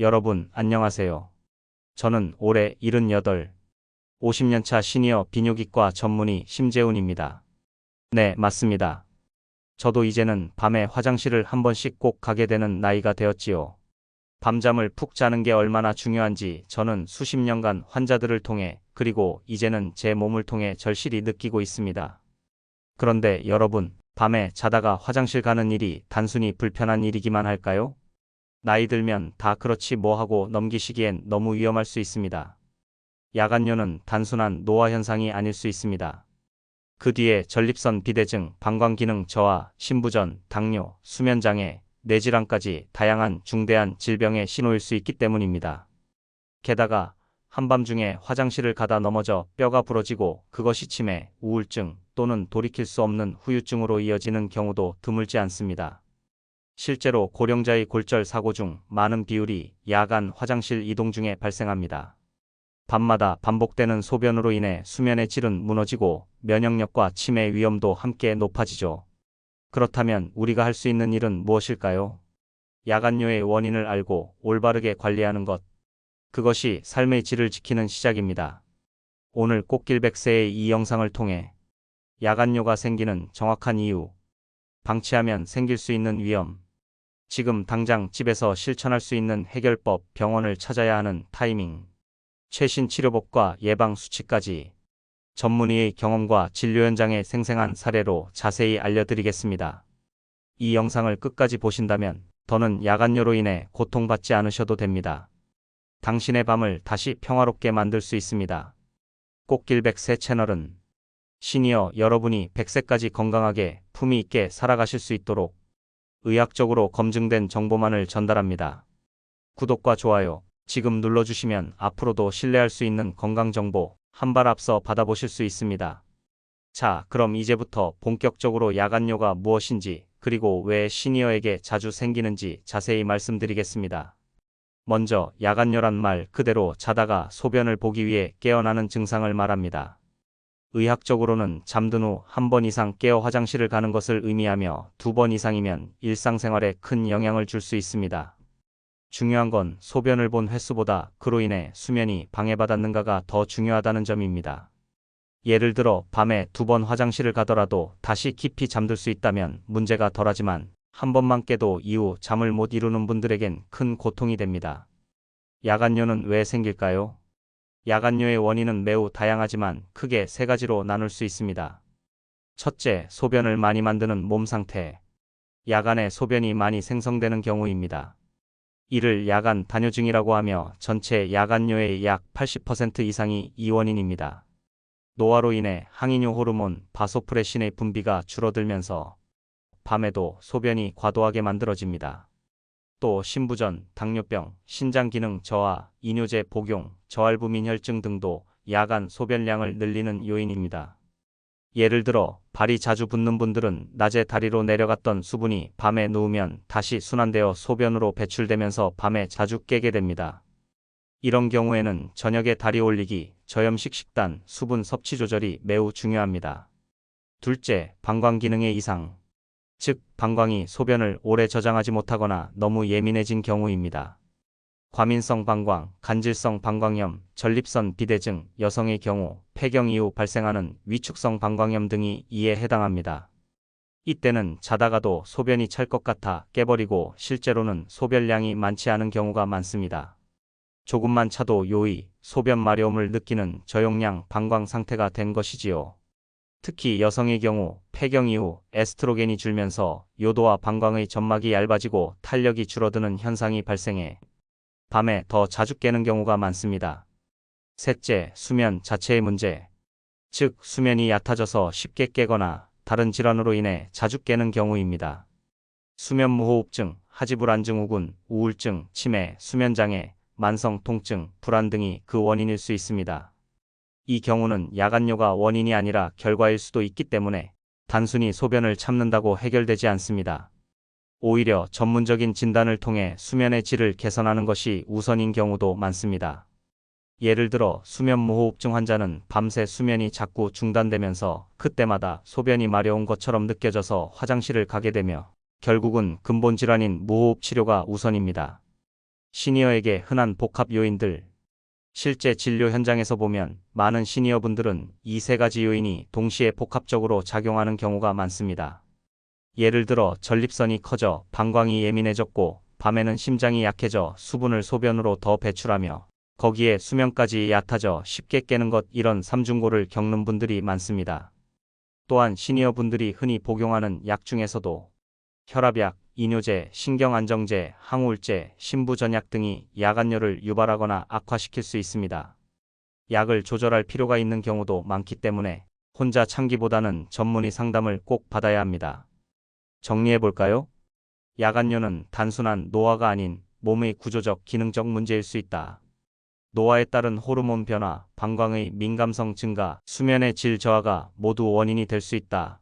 여러분, 안녕하세요. 저는 올해 78, 50년차 시니어 비뇨기과 전문의 심재훈입니다. 네, 맞습니다. 저도 이제는 밤에 화장실을 한 번씩 꼭 가게 되는 나이가 되었지요. 밤잠을 푹 자는 게 얼마나 중요한지 저는 수십 년간 환자들을 통해 그리고 이제는 제 몸을 통해 절실히 느끼고 있습니다. 그런데 여러분, 밤에 자다가 화장실 가는 일이 단순히 불편한 일이기만 할까요? 나이 들면 다 그렇지 뭐 하고 넘기시기엔 너무 위험할 수 있습니다. 야간뇨는 단순한 노화 현상이 아닐 수 있습니다. 그 뒤에 전립선 비대증, 방광기능 저하, 신부전, 당뇨, 수면장애, 뇌질환까지 다양한 중대한 질병의 신호일 수 있기 때문입니다. 게다가 한밤중에 화장실을 가다 넘어져 뼈가 부러지고 그것이 치매, 우울증 또는 돌이킬 수 없는 후유증으로 이어지는 경우도 드물지 않습니다. 실제로 고령자의 골절 사고 중 많은 비율이 야간 화장실 이동 중에 발생합니다. 밤마다 반복되는 소변으로 인해 수면의 질은 무너지고 면역력과 치매 위험도 함께 높아지죠. 그렇다면 우리가 할 수 있는 일은 무엇일까요? 야간뇨의 원인을 알고 올바르게 관리하는 것. 그것이 삶의 질을 지키는 시작입니다. 오늘 꽃길 백세의 이 영상을 통해 야간뇨가 생기는 정확한 이유, 방치하면 생길 수 있는 위험, 지금 당장 집에서 실천할 수 있는 해결법, 병원을 찾아야 하는 타이밍, 최신 치료법과 예방 수치까지 전문의의 경험과 진료 현장의 생생한 사례로 자세히 알려드리겠습니다. 이 영상을 끝까지 보신다면 더는 야간뇨로 인해 고통받지 않으셔도 됩니다. 당신의 밤을 다시 평화롭게 만들 수 있습니다. 꽃길 백세 채널은 시니어 여러분이 100세까지 건강하게 품위 있게 살아가실 수 있도록 의학적으로 검증된 정보만을 전달합니다. 구독과 좋아요 지금 눌러주시면 앞으로도 신뢰할 수 있는 건강정보 한 발 앞서 받아보실 수 있습니다. 자, 그럼 이제부터 본격적으로 야간뇨가 무엇인지 그리고 왜 시니어에게 자주 생기는지 자세히 말씀드리겠습니다. 먼저 야간뇨란 말 그대로 자다가 소변을 보기 위해 깨어나는 증상을 말합니다. 의학적으로는 잠든 후 한 번 이상 깨어 화장실을 가는 것을 의미하며 두 번 이상이면 일상생활에 큰 영향을 줄 수 있습니다. 중요한 건 소변을 본 횟수보다 그로 인해 수면이 방해받았는가가 더 중요하다는 점입니다. 예를 들어 밤에 두 번 화장실을 가더라도 다시 깊이 잠들 수 있다면 문제가 덜하지만 한 번만 깨도 이후 잠을 못 이루는 분들에겐 큰 고통이 됩니다. 야간뇨는 왜 생길까요? 야간뇨의 원인은 매우 다양하지만 크게 세 가지로 나눌 수 있습니다. 첫째, 소변을 많이 만드는 몸 상태. 야간에 소변이 많이 생성되는 경우입니다. 이를 야간 단뇨증이라고 하며 전체 야간뇨의 약 80% 이상이 이 원인입니다. 노화로 인해 항이뇨 호르몬 바소프레신의 분비가 줄어들면서 밤에도 소변이 과도하게 만들어집니다. 또 신부전, 당뇨병, 신장기능 저하, 이뇨제 복용, 저알부민 혈증 등도 야간 소변량을 늘리는 요인입니다. 예를 들어 발이 자주 붓는 분들은 낮에 다리로 내려갔던 수분이 밤에 누우면 다시 순환되어 소변으로 배출되면서 밤에 자주 깨게 됩니다. 이런 경우에는 저녁에 다리 올리기, 저염식 식단, 수분 섭취 조절이 매우 중요합니다. 둘째, 방광 기능의 이상. 즉, 방광이 소변을 오래 저장하지 못하거나 너무 예민해진 경우입니다. 과민성 방광, 간질성 방광염, 전립선 비대증, 여성의 경우 폐경 이후 발생하는 위축성 방광염 등이 이에 해당합니다. 이때는 자다가도 소변이 찰 것 같아 깨버리고 실제로는 소변량이 많지 않은 경우가 많습니다. 조금만 차도 요의, 소변 마려움을 느끼는 저용량 방광 상태가 된 것이지요. 특히 여성의 경우 폐경 이후 에스트로겐이 줄면서 요도와 방광의 점막이 얇아지고 탄력이 줄어드는 현상이 발생해 밤에 더 자주 깨는 경우가 많습니다. 셋째, 수면 자체의 문제. 즉, 수면이 얕아져서 쉽게 깨거나 다른 질환으로 인해 자주 깨는 경우입니다. 수면무호흡증, 하지불안증후군, 우울증, 치매, 수면장애, 만성 통증, 불안 등이 그 원인일 수 있습니다. 이 경우는 야간뇨가 원인이 아니라 결과일 수도 있기 때문에 단순히 소변을 참는다고 해결되지 않습니다. 오히려 전문적인 진단을 통해 수면의 질을 개선하는 것이 우선인 경우도 많습니다. 예를 들어 수면무호흡증 환자는 밤새 수면이 자꾸 중단되면서 그때마다 소변이 마려운 것처럼 느껴져서 화장실을 가게 되며 결국은 근본 질환인 무호흡 치료가 우선입니다. 시니어에게 흔한 복합 요인들. 실제 진료 현장에서 보면 많은 시니어분들은 이 세 가지 요인이 동시에 복합적으로 작용하는 경우가 많습니다. 예를 들어 전립선이 커져 방광이 예민해졌고 밤에는 심장이 약해져 수분을 소변으로 더 배출하며 거기에 수면까지 얕아져 쉽게 깨는 것 이런 삼중고를 겪는 분들이 많습니다. 또한 시니어 분들이 흔히 복용하는 약 중에서도 혈압약, 이뇨제, 신경안정제, 항우울제, 신부전약 등이 야간열을 유발하거나 악화시킬 수 있습니다. 약을 조절할 필요가 있는 경우도 많기 때문에 혼자 참기보다는 전문의 상담을 꼭 받아야 합니다. 정리해 볼까요? 야간뇨는 단순한 노화가 아닌 몸의 구조적 기능적 문제일 수 있다. 노화에 따른 호르몬 변화, 방광의 민감성 증가, 수면의 질 저하가 모두 원인이 될 수 있다.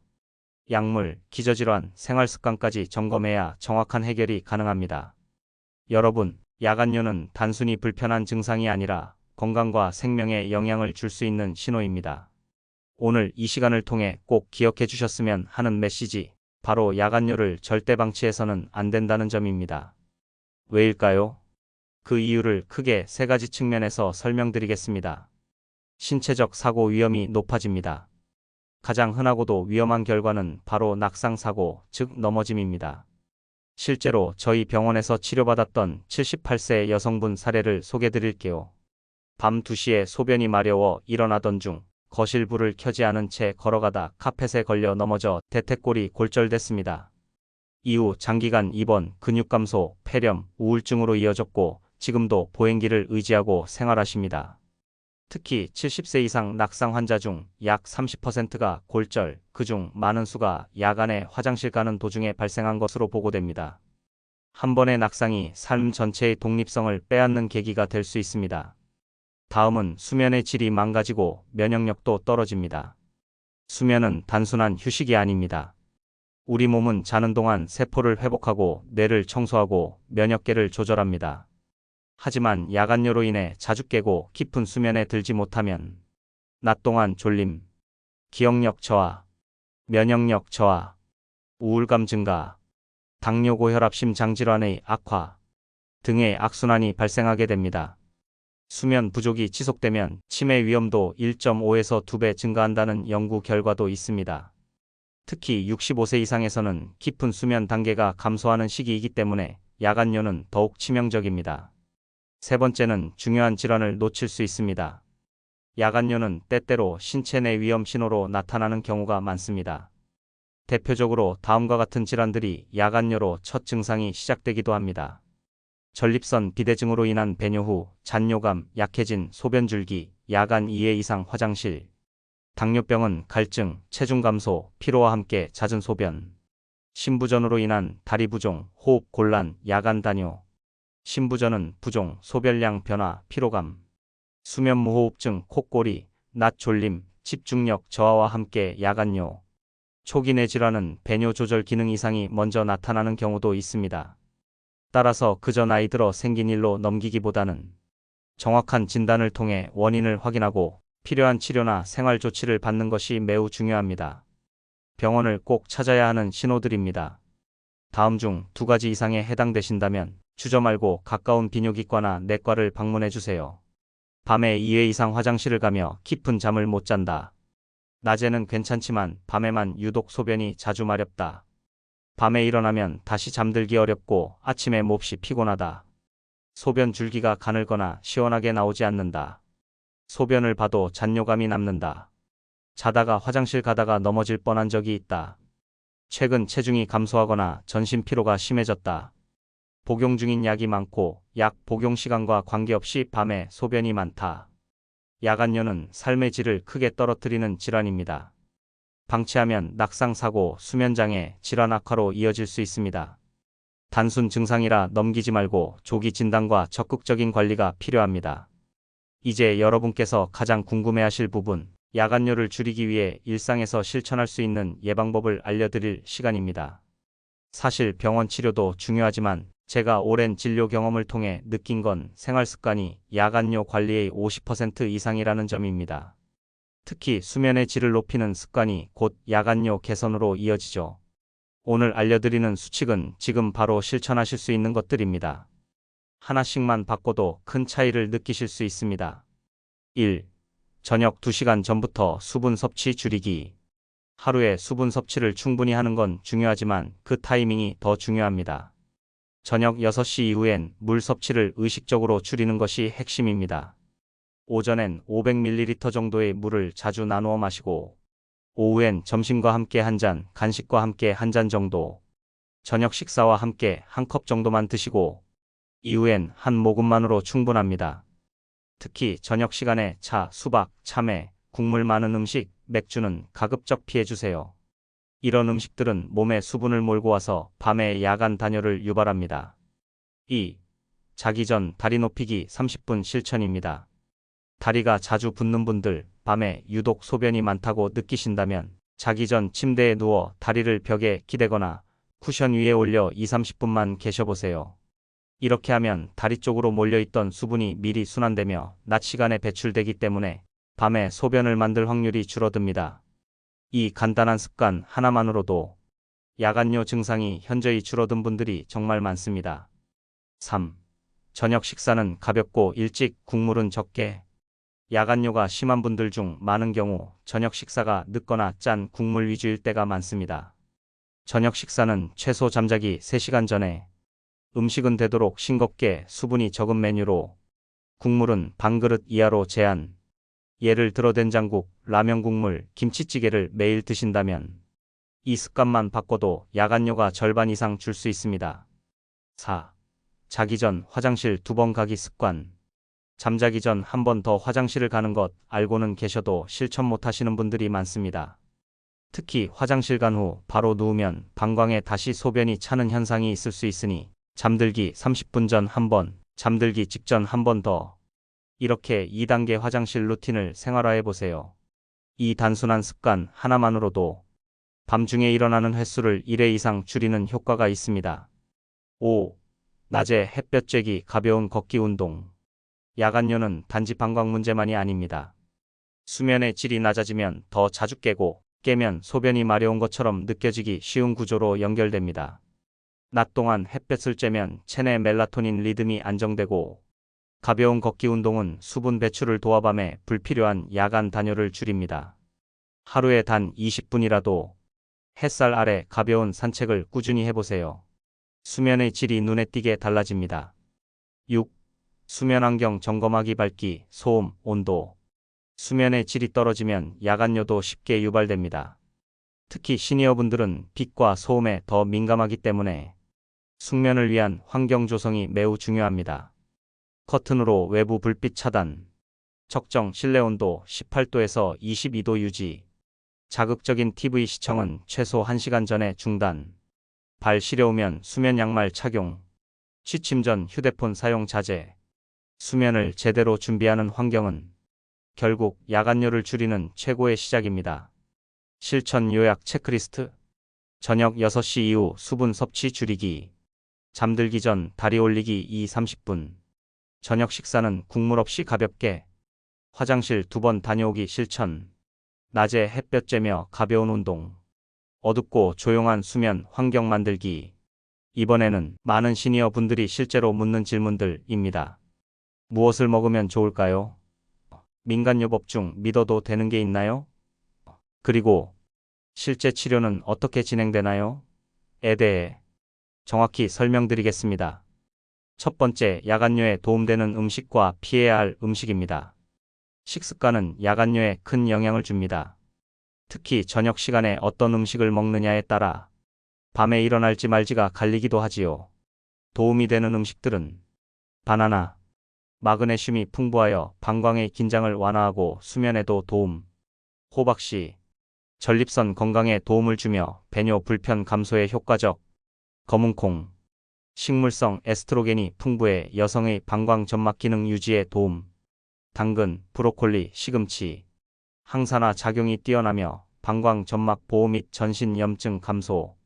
약물, 기저질환, 생활습관까지 점검해야 정확한 해결이 가능합니다. 여러분, 야간뇨는 단순히 불편한 증상이 아니라 건강과 생명에 영향을 줄 수 있는 신호입니다. 오늘 이 시간을 통해 꼭 기억해 주셨으면 하는 메시지, 바로 야간뇨를 절대 방치해서는 안 된다는 점입니다. 왜일까요? 그 이유를 크게 세 가지 측면에서 설명드리겠습니다. 신체적 사고 위험이 높아집니다. 가장 흔하고도 위험한 결과는 바로 낙상사고, 즉 넘어짐입니다. 실제로 저희 병원에서 치료받았던 78세 여성분 사례를 소개드릴게요. 밤 2시에 소변이 마려워 일어나던 중 거실 불을 켜지 않은 채 걸어가다 카펫에 걸려 넘어져 대퇴골이 골절됐습니다. 이후 장기간 입원, 근육 감소, 폐렴, 우울증으로 이어졌고 지금도 보행기를 의지하고 생활하십니다. 특히 70세 이상 낙상 환자 중 약 30%가 골절, 그중 많은 수가 야간에 화장실 가는 도중에 발생한 것으로 보고됩니다. 한 번의 낙상이 삶 전체의 독립성을 빼앗는 계기가 될 수 있습니다. 다음은 수면의 질이 망가지고 면역력도 떨어집니다. 수면은 단순한 휴식이 아닙니다. 우리 몸은 자는 동안 세포를 회복하고 뇌를 청소하고 면역계를 조절합니다. 하지만 야간요로 인해 자주 깨고 깊은 수면에 들지 못하면 낮 동안 졸림, 기억력 저하, 면역력 저하, 우울감 증가, 당뇨 고혈압 심장 질환의 악화 등의 악순환이 발생하게 됩니다. 수면 부족이 지속되면 치매 위험도 1.5에서 2배 증가한다는 연구 결과도 있습니다. 특히 65세 이상에서는 깊은 수면 단계가 감소하는 시기이기 때문에 야간요는 더욱 치명적입니다. 세 번째는 중요한 질환을 놓칠 수 있습니다. 야간요는 때때로 신체 내 위험 신호로 나타나는 경우가 많습니다. 대표적으로 다음과 같은 질환들이 야간요로 첫 증상이 시작되기도 합니다. 전립선 비대증으로 인한 배뇨 후 잔뇨감, 약해진 소변줄기, 야간 2회 이상 화장실, 당뇨병은 갈증, 체중 감소, 피로와 함께 잦은 소변, 신부전으로 인한 다리 부종, 호흡 곤란, 야간 단뇨, 신부전은 부종, 소변량 변화, 피로감, 수면 무호흡증, 콧골이, 낮 졸림, 집중력 저하와 함께 야간뇨, 초기 내 질환은 배뇨 조절 기능 이상이 먼저 나타나는 경우도 있습니다. 따라서 그저 나이 들어 생긴 일로 넘기기보다는 정확한 진단을 통해 원인을 확인하고 필요한 치료나 생활 조치를 받는 것이 매우 중요합니다. 병원을 꼭 찾아야 하는 신호들입니다. 다음 중 두 가지 이상에 해당되신다면 주저 말고 가까운 비뇨기과나 내과를 방문해 주세요. 밤에 2회 이상 화장실을 가며 깊은 잠을 못 잔다. 낮에는 괜찮지만 밤에만 유독 소변이 자주 마렵다. 밤에 일어나면 다시 잠들기 어렵고 아침에 몹시 피곤하다. 소변 줄기가 가늘거나 시원하게 나오지 않는다. 소변을 봐도 잔뇨감이 남는다. 자다가 화장실 가다가 넘어질 뻔한 적이 있다. 최근 체중이 감소하거나 전신 피로가 심해졌다. 복용 중인 약이 많고 약 복용 시간과 관계없이 밤에 소변이 많다. 야간뇨는 삶의 질을 크게 떨어뜨리는 질환입니다. 방치하면 낙상사고, 수면장애, 질환 악화로 이어질 수 있습니다. 단순 증상이라 넘기지 말고 조기 진단과 적극적인 관리가 필요합니다. 이제 여러분께서 가장 궁금해하실 부분, 야간뇨를 줄이기 위해 일상에서 실천할 수 있는 예방법을 알려드릴 시간입니다. 사실 병원 치료도 중요하지만 제가 오랜 진료 경험을 통해 느낀 건 생활 습관이 야간뇨 관리의 50% 이상이라는 점입니다. 특히 수면의 질을 높이는 습관이 곧 야간뇨 개선으로 이어지죠. 오늘 알려드리는 수칙은 지금 바로 실천하실 수 있는 것들입니다. 하나씩만 바꿔도 큰 차이를 느끼실 수 있습니다. 1. 저녁 2시간 전부터 수분 섭취 줄이기. 하루에 수분 섭취를 충분히 하는 건 중요하지만 그 타이밍이 더 중요합니다. 저녁 6시 이후엔 물 섭취를 의식적으로 줄이는 것이 핵심입니다. 오전엔 500ml 정도의 물을 자주 나누어 마시고, 오후엔 점심과 함께 한 잔, 간식과 함께 한 잔 정도, 저녁 식사와 함께 한 컵 정도만 드시고, 이후엔 한 모금만으로 충분합니다. 특히 저녁 시간에 차, 수박, 참외, 국물 많은 음식, 맥주는 가급적 피해주세요. 이런 음식들은 몸에 수분을 몰고 와서 밤에 야간 단열을 유발합니다. 2. 자기 전 다리 높이기 30분 실천입니다. 다리가 자주 붓는 분들, 밤에 유독 소변이 많다고 느끼신다면 자기 전 침대에 누워 다리를 벽에 기대거나 쿠션 위에 올려 2, 30분만 계셔보세요. 이렇게 하면 다리 쪽으로 몰려있던 수분이 미리 순환되며 낮 시간에 배출되기 때문에 밤에 소변을 만들 확률이 줄어듭니다. 이 간단한 습관 하나만으로도 야간요 증상이 현저히 줄어든 분들이 정말 많습니다. 3. 저녁 식사는 가볍고 일찍 국물은 적게 야간요가 심한 분들 중 많은 경우 저녁 식사가 늦거나 짠 국물 위주일 때가 많습니다. 저녁 식사는 최소 잠자기 3시간 전에 음식은 되도록 싱겁게 수분이 적은 메뉴로 국물은 반 그릇 이하로 제한 예를 들어 된장국, 라면 국물, 김치찌개를 매일 드신다면 이 습관만 바꿔도 야간요가 절반 이상 줄 수 있습니다. 4. 자기 전 화장실 두 번 가기 습관 잠자기 전 한 번 더 화장실을 가는 것 알고는 계셔도 실천 못 하시는 분들이 많습니다. 특히 화장실 간 후 바로 누우면 방광에 다시 소변이 차는 현상이 있을 수 있으니 잠들기 30분 전 한 번, 잠들기 직전 한 번 더. 이렇게 2단계 화장실 루틴을 생활화해 보세요. 이 단순한 습관 하나만으로도 밤중에 일어나는 횟수를 1회 이상 줄이는 효과가 있습니다. 5. 낮에 햇볕 쬐기 가벼운 걷기 운동. 야간요는 단지 방광 문제만이 아닙니다. 수면의 질이 낮아지면 더 자주 깨고 깨면 소변이 마려운 것처럼 느껴지기 쉬운 구조로 연결됩니다. 낮 동안 햇볕을 쬐면 체내 멜라토닌 리듬이 안정되고 가벼운 걷기 운동은 수분 배출을 도와 밤에 불필요한 야간 단열을 줄입니다. 하루에 단 20분이라도 햇살 아래 가벼운 산책을 꾸준히 해보세요. 수면의 질이 눈에 띄게 달라집니다. 6. 수면 환경 점검하기 밝기, 소음, 온도. 수면의 질이 떨어지면 야간요도 쉽게 유발됩니다. 특히 시니어분들은 빛과 소음에 더 민감하기 때문에 숙면을 위한 환경 조성이 매우 중요합니다. 커튼으로 외부 불빛 차단, 적정 실내 온도 18도에서 22도 유지, 자극적인 TV 시청은 최소 1시간 전에 중단, 발 시려우면 수면 양말 착용, 취침 전 휴대폰 사용 자제, 수면을 제대로 준비하는 환경은 결국 야간요를 줄이는 최고의 시작입니다. 실천 요약 체크리스트. 저녁 6시 이후 수분 섭취 줄이기. 잠들기 전 다리 올리기 2, 30분 저녁 식사는 국물 없이 가볍게 화장실 두 번 다녀오기 실천 낮에 햇볕 쬐며 가벼운 운동 어둡고 조용한 수면 환경 만들기 이번에는 많은 시니어 분들이 실제로 묻는 질문들입니다. 무엇을 먹으면 좋을까요? 민간요법 중 믿어도 되는 게 있나요? 그리고 실제 치료는 어떻게 진행되나요? 에 대해 정확히 설명드리겠습니다. 첫 번째, 야간요에 도움되는 음식과 피해야 할 음식입니다. 식습관은 야간요에 큰 영향을 줍니다. 특히 저녁 시간에 어떤 음식을 먹느냐에 따라 밤에 일어날지 말지가 갈리기도 하지요. 도움이 되는 음식들은 바나나, 마그네슘이 풍부하여 방광의 긴장을 완화하고 수면에도 도움. 호박씨. 전립선 건강에 도움을 주며 배뇨 불편 감소에 효과적. 검은콩. 식물성 에스트로겐이 풍부해 여성의 방광 점막 기능 유지에 도움. 당근, 브로콜리, 시금치. 항산화 작용이 뛰어나며 방광 점막 보호 및 전신 염증 감소.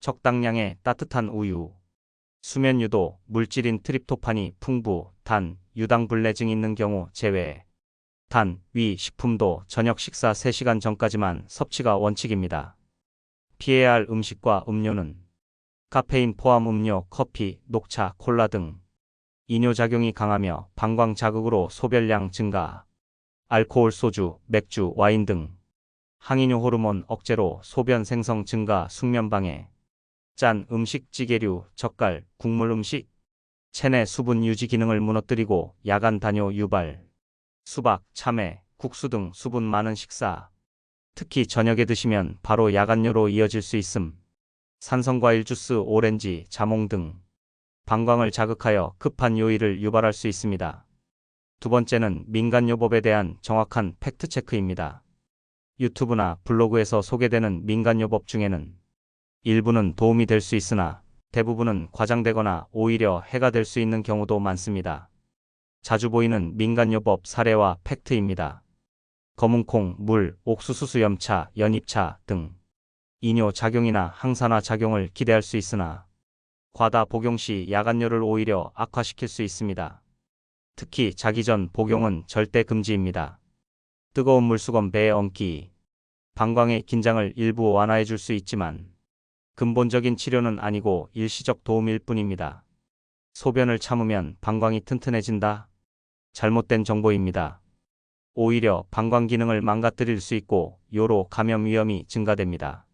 적당량의 따뜻한 우유. 수면 유도, 물질인 트립토판이 풍부, 단, 유당불내증 있는 경우 제외. 단, 위, 식품도 저녁 식사 3시간 전까지만 섭취가 원칙입니다. 할 음식과 음료는 카페인 포함 음료, 커피, 녹차, 콜라 등 이뇨작용이 강하며 방광 자극으로 소변량 증가, 알코올 소주, 맥주, 와인 등 항이뇨 호르몬 억제로 소변 생성 증가, 숙면 방해, 짠 음식, 찌개류, 젓갈, 국물 음식, 체내 수분 유지 기능을 무너뜨리고 야간 단뇨 유발, 수박, 참외, 국수 등 수분 많은 식사, 특히 저녁에 드시면 바로 야간뇨로 이어질 수 있음. 산성과일 주스, 오렌지, 자몽 등 방광을 자극하여 급한 요일을 유발할 수 있습니다. 두 번째는 민간요법에 대한 정확한 팩트체크입니다. 유튜브나 블로그에서 소개되는 민간요법 중에는 일부는 도움이 될 수 있으나 대부분은 과장되거나 오히려 해가 될 수 있는 경우도 많습니다. 자주 보이는 민간요법 사례와 팩트입니다. 검은콩, 물, 옥수수 수염차, 연잎차 등 이뇨 작용이나 항산화 작용을 기대할 수 있으나 과다 복용 시 야간뇨를 오히려 악화시킬 수 있습니다. 특히 자기 전 복용은 절대 금지입니다. 뜨거운 물수건 배에 얹기, 방광의 긴장을 일부 완화해 줄 수 있지만 근본적인 치료는 아니고 일시적 도움일 뿐입니다. 소변을 참으면 방광이 튼튼해진다? 잘못된 정보입니다. 오히려 방광 기능을 망가뜨릴 수 있고 요로 감염 위험이 증가됩니다.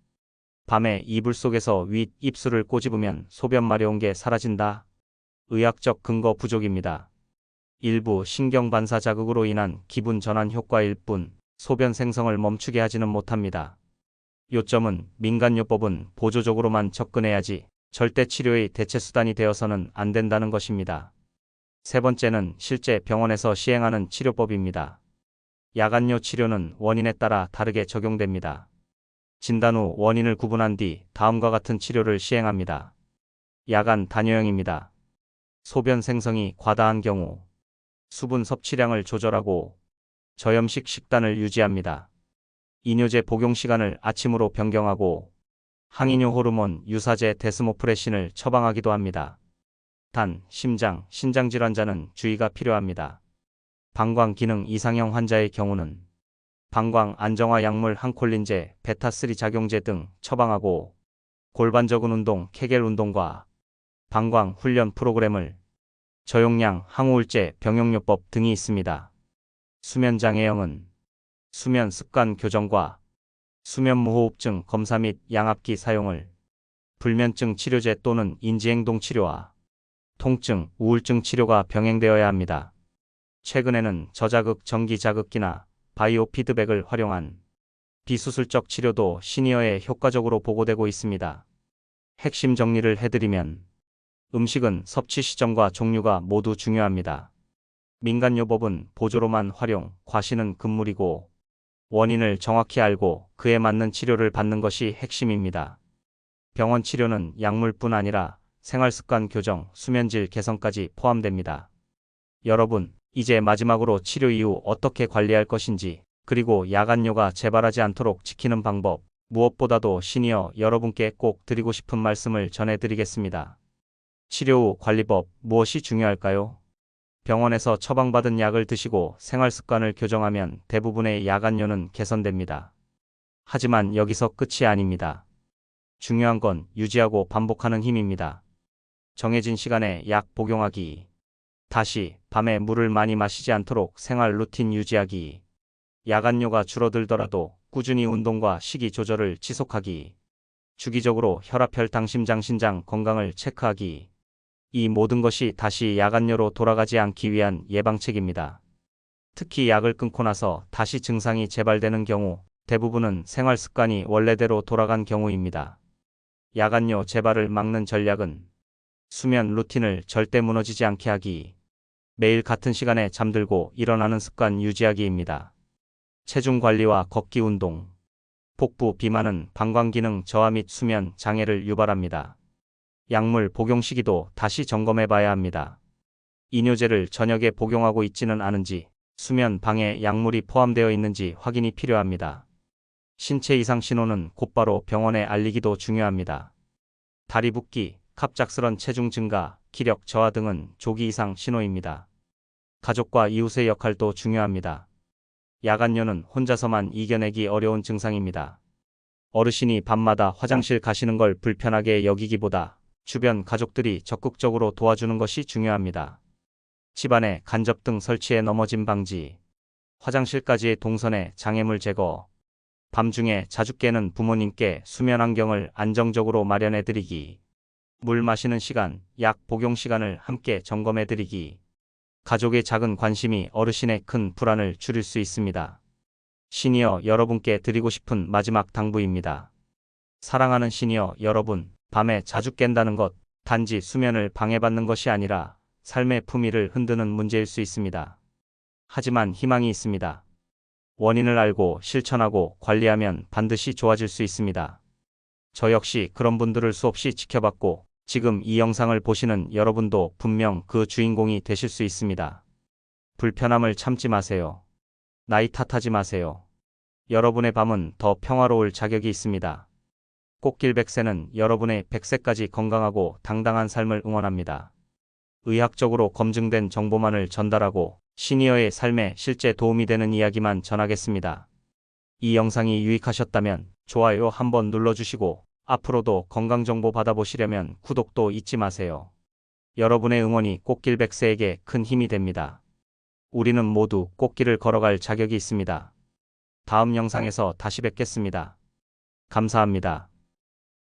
밤에 이불 속에서 윗 입술을 꼬집으면 소변 마려운 게 사라진다? 의학적 근거 부족입니다. 일부 신경 반사 자극으로 인한 기분 전환 효과일 뿐 소변 생성을 멈추게 하지는 못합니다. 요점은 민간요법은 보조적으로만 접근해야지 절대 치료의 대체 수단이 되어서는 안 된다는 것입니다. 세 번째는 실제 병원에서 시행하는 치료법입니다. 야간뇨 치료는 원인에 따라 다르게 적용됩니다. 진단 후 원인을 구분한 뒤 다음과 같은 치료를 시행합니다. 야간 단요형입니다. 소변 생성이 과다한 경우 수분 섭취량을 조절하고 저염식 식단을 유지합니다. 이뇨제 복용 시간을 아침으로 변경하고 항이뇨 호르몬 유사제 데스모프레신을 처방하기도 합니다. 단, 심장, 신장질환자는 주의가 필요합니다. 방광 기능 이상형 환자의 경우는 방광 안정화 약물 항콜린제, 베타3 작용제 등 처방하고 골반적인 운동, 케겔 운동과 방광 훈련 프로그램을 저용량 항우울제, 병용요법 등이 있습니다. 수면 장애형은 수면 습관 교정과 수면 무호흡증 검사 및 양압기 사용을 불면증 치료제 또는 인지행동 치료와 통증, 우울증 치료가 병행되어야 합니다. 최근에는 저자극 전기 자극기나 바이오 피드백을 활용한 비수술적 치료도 시니어에 효과적으로 보고되고 있습니다. 핵심 정리를 해드리면 음식은 섭취 시점과 종류가 모두 중요합니다. 민간요법은 보조로만 활용, 과시는 금물이고 원인을 정확히 알고 그에 맞는 치료를 받는 것이 핵심입니다. 병원 치료는 약물뿐 아니라 생활습관 교정, 수면질 개선까지 포함됩니다. 여러분, 이제 마지막으로 치료 이후 어떻게 관리할 것인지, 그리고 야간뇨가 재발하지 않도록 지키는 방법, 무엇보다도 시니어 여러분께 꼭 드리고 싶은 말씀을 전해드리겠습니다. 치료 후 관리법, 무엇이 중요할까요? 병원에서 처방받은 약을 드시고 생활 습관을 교정하면 대부분의 야간뇨는 개선됩니다. 하지만 여기서 끝이 아닙니다. 중요한 건 유지하고 반복하는 힘입니다. 정해진 시간에 약 복용하기. 다시 밤에 물을 많이 마시지 않도록 생활 루틴 유지하기. 야간뇨가 줄어들더라도 꾸준히 운동과 식이 조절을 지속하기. 주기적으로 혈압, 혈당, 심장, 신장 건강을 체크하기. 이 모든 것이 다시 야간뇨로 돌아가지 않기 위한 예방책입니다. 특히 약을 끊고 나서 다시 증상이 재발되는 경우 대부분은 생활 습관이 원래대로 돌아간 경우입니다. 야간뇨 재발을 막는 전략은 수면 루틴을 절대 무너지지 않게 하기, 매일 같은 시간에 잠들고 일어나는 습관 유지하기입니다. 체중 관리와 걷기 운동, 복부 비만은 방광 기능 저하 및 수면 장애를 유발합니다. 약물 복용 시기도 다시 점검해 봐야 합니다. 이뇨제를 저녁에 복용하고 있지는 않은지, 수면 방해 약물이 포함되어 있는지 확인이 필요합니다. 신체 이상 신호는 곧바로 병원에 알리기도 중요합니다. 다리 붓기, 갑작스런 체중 증가, 기력 저하 등은 조기 이상 신호입니다. 가족과 이웃의 역할도 중요합니다. 야간뇨는 혼자서만 이겨내기 어려운 증상입니다. 어르신이 밤마다 화장실 가시는 걸 불편하게 여기기보다 주변 가족들이 적극적으로 도와주는 것이 중요합니다. 집안에 간접 등 설치해 넘어짐 방지, 화장실까지의 동선에 장애물 제거, 밤중에 자주 깨는 부모님께 수면 환경을 안정적으로 마련해 드리기, 물 마시는 시간, 약 복용 시간을 함께 점검해 드리기, 가족의 작은 관심이 어르신의 큰 불안을 줄일 수 있습니다. 시니어 여러분께 드리고 싶은 마지막 당부입니다. 사랑하는 시니어 여러분, 밤에 자주 깬다는 것, 단지 수면을 방해받는 것이 아니라 삶의 품위를 흔드는 문제일 수 있습니다. 하지만 희망이 있습니다. 원인을 알고 실천하고 관리하면 반드시 좋아질 수 있습니다. 저 역시 그런 분들을 수없이 지켜봤고 지금 이 영상을 보시는 여러분도 분명 그 주인공이 되실 수 있습니다. 불편함을 참지 마세요. 나이 탓하지 마세요. 여러분의 밤은 더 평화로울 자격이 있습니다. 꽃길 백세는 여러분의 100세까지 건강하고 당당한 삶을 응원합니다. 의학적으로 검증된 정보만을 전달하고 시니어의 삶에 실제 도움이 되는 이야기만 전하겠습니다. 이 영상이 유익하셨다면 좋아요 한번 눌러주시고 앞으로도 건강정보 받아보시려면 구독도 잊지 마세요. 여러분의 응원이 꽃길 백세에게 큰 힘이 됩니다. 우리는 모두 꽃길을 걸어갈 자격이 있습니다. 다음 영상에서 다시 뵙겠습니다. 감사합니다.